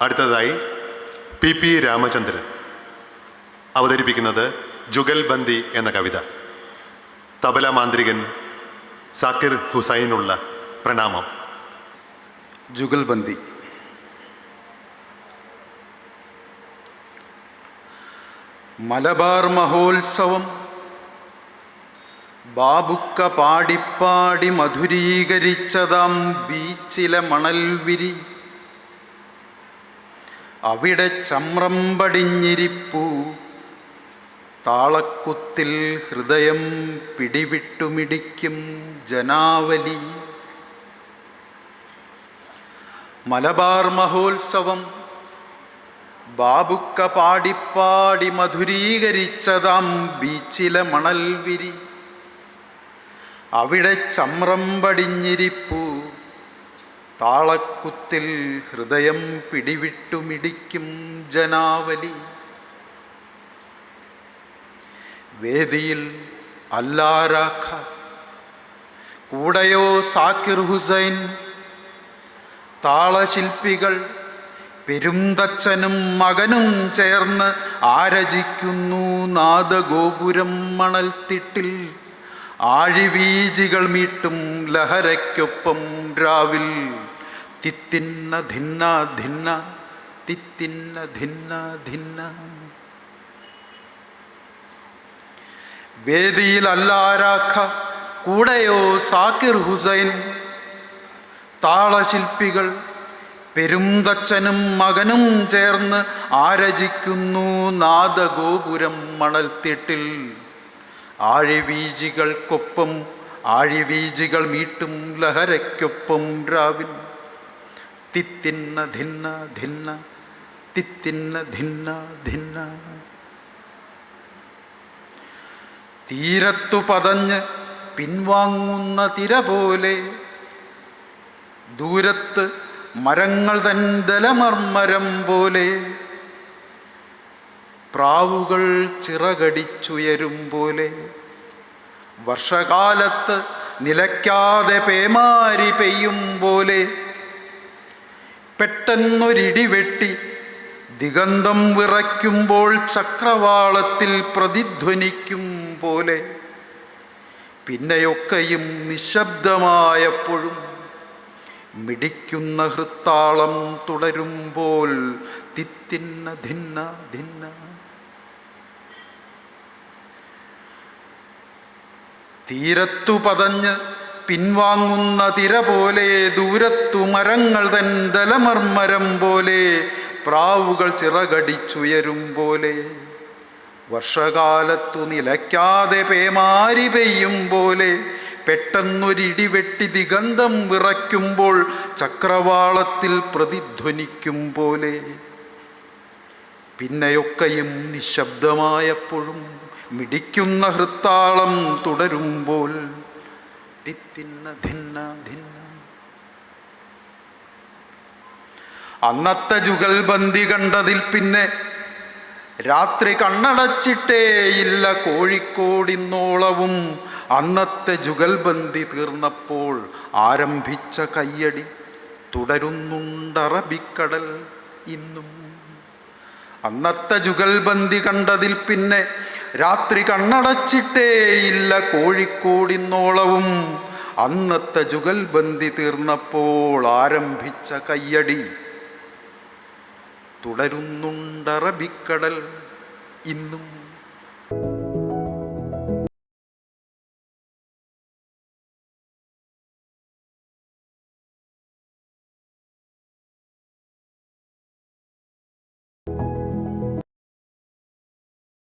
അടുത്തതായി P P Ramachandran അവതരിപ്പിക്കുന്നത് ജുഗൽബന്ദി എന്ന കവിത. തബല മാന്ത്രികൻ സാക്കിർ ഹുസൈനുള്ള പ്രണാമം. ജുഗൽബന്ദി മലബാർ മഹോത്സവം ബാബുക്ക പാടിപ്പാടി മധുരീകരിച്ചതാം ബീച്ചിലെ മണൽവിരി. അവിടെ ചമ്രം പടിഞ്ഞിരിപ്പൂ താളക്കുത്തിൽ ഹൃദയം പിടിവിട്ടുമിടിക്കും ജനാവലി. മലബാർ മഹോത്സവം ബാബുക്ക പാടിപ്പാടി മധുരീകരിച്ചതാം ബീച്ചിലെ മണൽവിരി. അവിടെ ചമ്രം പടിഞ്ഞിരിപ്പൂ താളക്കുത്തിൽ ഹൃദയം പിടിവിട്ടുമിടിക്കും ജനാവലി. വേദിയിൽ അല്ലാരാഖ കൂടയോ സാക്കിർ ഹുസൈൻ. താളശില്പികൾ പെരുന്തച്ഛനും മകനും ചേർന്ന് ആരചിക്കുന്നു നാദഗോപുരം മണൽത്തിട്ടിൽ. ആഴിവീജികൾ മീട്ടും ലഹരയ്ക്കൊപ്പം രാവിൽ തിത്തിന്ന ധിന്ന ധിന്ന തിത്തിന്ന ധിന്ന ധിന്ന. വേദിയിൽ അല്ലാരാഖ കൂടെയോ സാക്കിർ ഹുസൈൻ. താളശില്പികൾ പെരുന്തച്ഛനും മകനും ചേർന്ന് ആരചിക്കുന്നു നാദഗോപുരം മണൽത്തിട്ടിൽ. ആഴിവീജികൾക്കൊപ്പം ആഴിവീജികൾ മീട്ടും ലഹരയ്ക്കൊപ്പം രാവിൽ തിത്തിന്ന ധിന്ന ധിന്ന തിത്തിന്ന ധിന്ന ധിന്ന. തീരത്തു പതഞ്ഞ് പിൻവാങ്ങുന്ന തിര പോലെ ദൂരത്ത് മരങ്ങൾ തൻ ദലമർമരം പോലെ പ്രാവുകൾ ചിറകടിച്ചുയരും പോലെ വർഷകാലത്ത് നിലയ്ക്കാതെ പേമാരി പെയ്യും പോലെ പെട്ടെന്നൊരിടി വെട്ടി. ദിഗന്ധം വിറയ്ക്കുമ്പോൾ ചക്രവാളത്തിൽ പ്രതിധ്വനിക്കും പോലെ. പിന്നെയൊക്കെയും നിശബ്ദമായപ്പോഴും മിടിക്കുന്ന ഹൃത്താളം തുടരുമ്പോൾ തിത്തിന്ന ധിന്ന ധിന്ന. തീരത്തു പതഞ്ഞ് പിൻവാങ്ങുന്ന തിര പോലെ ദൂരത്തു മരങ്ങൾ തൻ ദലമർമരം പോലെ പ്രാവുകൾ ചിറകടിച്ചുയരും പോലെ. വർഷകാലത്തു നിലയ്ക്കാതെ പേമാരി പെയ്യും പോലെ പെട്ടെന്നൊരിടിവെട്ടി ദിഗന്ധം വിറയ്ക്കുമ്പോൾ ചക്രവാളത്തിൽ പ്രതിധ്വനിക്കും പോലെ. പിന്നെയൊക്കെയും നിശബ്ദമായപ്പോഴും മിടിക്കുന്ന ഹൃത്താളം തുടരുമ്പോൾ തിത്തിന്ന ധിന്ന ധിന്ന. അന്നത്തെ ജുഗൽബന്ദി കണ്ടതിൽ പിന്നെ രാത്രി കണ്ണടച്ചിട്ടേയില്ല കോഴിക്കോടിന്നോളവും. അന്നത്തെ ജുഗൽബന്ദി തീർന്നപ്പോൾ ആരംഭിച്ച കയ്യടി തുടരുന്നുണ്ടറബിക്കടൽ ഇന്നും. അന്നത്തെ ജുഗൽബന്ദി കണ്ടതിൽ പിന്നെ രാത്രി കണ്ണടച്ചിട്ടേയില്ല കോഴിക്കോടിന്നോളവും. അന്നത്തെ ജുഗൽബന്ദി തീർന്നപ്പോൾ ആരംഭിച്ച കയ്യടി. തുടരുന്നുണ്ടറബിക്കടൽ. ഇന്നും